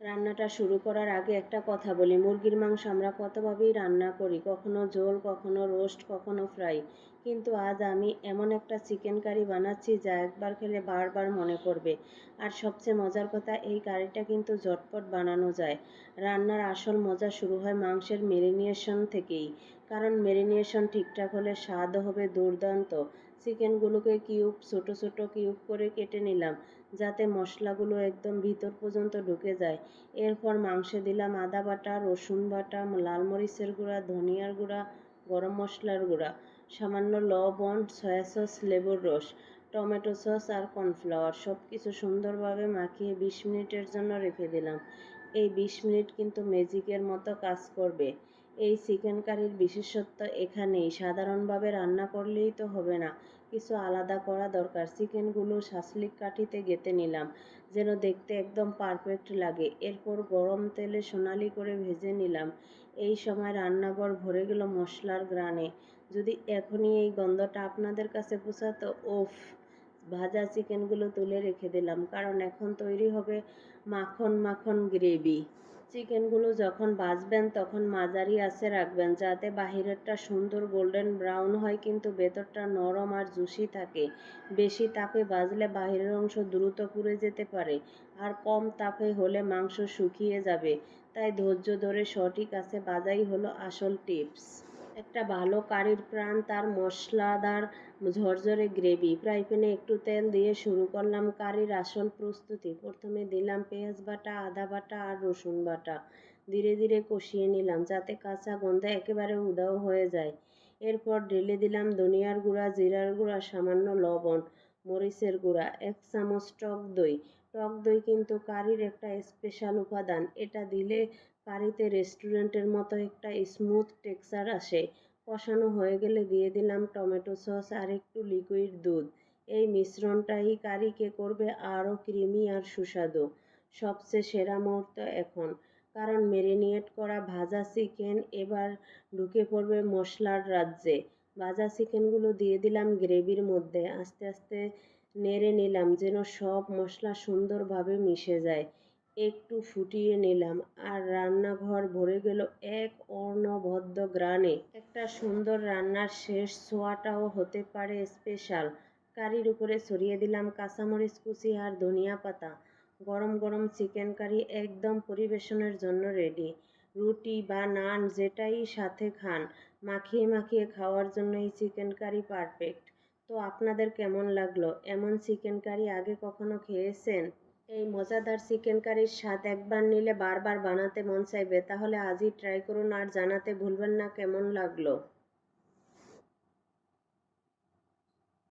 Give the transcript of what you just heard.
রান্নাটা শুরু করার আগে একটা কথা বলি। মুরগির মাংস আমরা কতভাবেই রান্না করি, কখনো ঝোল, কখনো রোস্ট, কখনো ফ্রাই। কিন্তু আজ আমি এমন একটা চিকেন কারি বানাচ্ছি যা একবার খেলে বারবার মনে পড়বে। আর সবচেয়ে মজার কথা, এই কারিটা কিন্তু ঝটপট বানানো যায়। রান্নার আসল মজা শুরু হয় মাংসের মেরিনেশন থেকেই। কারণ মেরিনেশন ঠিকঠাক হলে স্বাদও হবে দুর্দান্ত। চিকেনগুলোকে কিউব, ছোট ছোট কিউব করে কেটে নিলাম, যাতে মশলাগুলো একদম ভিতর পর্যন্ত ঢুকে যায়। এরপর মাংসে দিলাম আদা বাটা, রসুন বাটা, লাল মরিচের গুঁড়া, ধনিয়ার গুঁড়া, গরম মশলার গুঁড়া, সামান্য লবণ, সয়া সস, লেবুর রস, টমেটো সস আর কর্নফ্লাওয়ার। সব কিছু সুন্দরভাবে মাখিয়ে বিশ মিনিটের জন্য রেখে দিলাম। এই বিশ মিনিট কিন্তু ম্যাজিকের মতো কাজ করবে। এই চিকেন কারির বিশেষত্ব এখানেই। সাধারণভাবে রান্না করলেই তো হবে না। কিছু আলাদা করা দরকার। চিকেনগুলো শাসলিক কাঠিতে গেঁথে নিলাম, যেন দেখতে একদম পারফেক্ট লাগে। এরপর গরম তেলে সোনালি করে ভেজে নিলাম। এই সময় রান্নাঘর ভরে গেল মশলার গ্রানে। যদি এখনই এই গন্ধটা আপনাদের কাছে পৌঁছাতো, ওফ, ভাজা চিকেনগুলো তুলে রেখে দিলাম, কারণ এখন তৈরি হবে মাখন মাখন গ্রেভি। চিকেনগুলো যখন ভাজবেন তখন মাঝারি আঁচে রাখবেন যাতে বাহিরেরটা সুন্দর গোল্ডেন ব্রাউন হয়, কিন্তু ভেতরটা নরম আর জুসি থাকে। বেশি তাপে বাজলে বাহিরের অংশ দ্রুত পুড়ে যেতে পারে, আর কম তাপে হলে মাংস শুকিয়ে যাবে। তাই ধৈর্য ধরে সঠিক আছে বাজাই হলো আসল টিপস। একটা ভালো কারির প্রাণ, তার মশলাদার ঝরঝরে গ্রেভি। ফ্রাই প্যানে একটু তেল দিয়ে শুরু করলাম কারির আসল প্রস্তুতি। প্রথমে দিলাম পেঁয়াজ বাটা, আদা বাটা আর রসুন বাটা। ধীরে ধীরে কষিয়ে নিলাম যাতে কাঁচা গন্ধ একেবারে উদাও হয়ে যায়। এরপর ঢেলে দিলাম ধনিয়ার গুঁড়া, জিরার গুঁড়া, সামান্য লবণ, মরিচের গুঁড়া, এক চামচ টক দই। টক দই কিন্তু কারির একটা স্পেশাল উপাদান। এটা দিলে কারিতে রেস্টুরেন্টের মতো একটা স্মুথ টেক্সচার আসে। কষানো হয়ে গেলে দিয়ে দিলাম টমেটো সস আর একটু লিকুইড দুধ। এই মিশ্রণটাই কারিকে করবে আরও ক্রিমি আর সুস্বাদু। সবচেয়ে সেরা মুহূর্ত এখন। কারণ মেরিনেট করা ভাজা চিকেন এবার ঢুকে পড়বে মশলার রাজ্যে। ভাজা চিকেনগুলো দিয়ে দিলাম গ্রেভির মধ্যে। আস্তে আস্তে নেড়ে নিলাম যেন সব মশলা সুন্দরভাবে মিশে যায়। একটু ফুটিয়ে নিলাম আর রান্নাঘর ভরে গেল এক অনবদ্য গ্রানে। একটা সুন্দর রান্নার শেষ ছোঁয়াটাও হতে পারে স্পেশাল। কারির উপরে ছড়িয়ে দিলাম কাঁচামরিচ কুচি আর ধনিয়া পাতা। গরম গরম চিকেন কারি একদম পরিবেশনের জন্য রেডি রুটি বা নান যেটাই সাথে খান, মাখিয়ে মাখিয়ে খাওয়ার জন্য এই চিকেন কারি পারফেক্ট তো আপনাদের কেমন লাগল? এমন চিকেন কারি আগে কখনো খেয়েছেন? এই মজাদার চিকেন কারির স্বাদ একবার নিলে বারবার বানাতে মন চাইবে, তাহলে আজই ট্রাই করুন আর জানাতে ভুলবেন না, কেমন লাগল?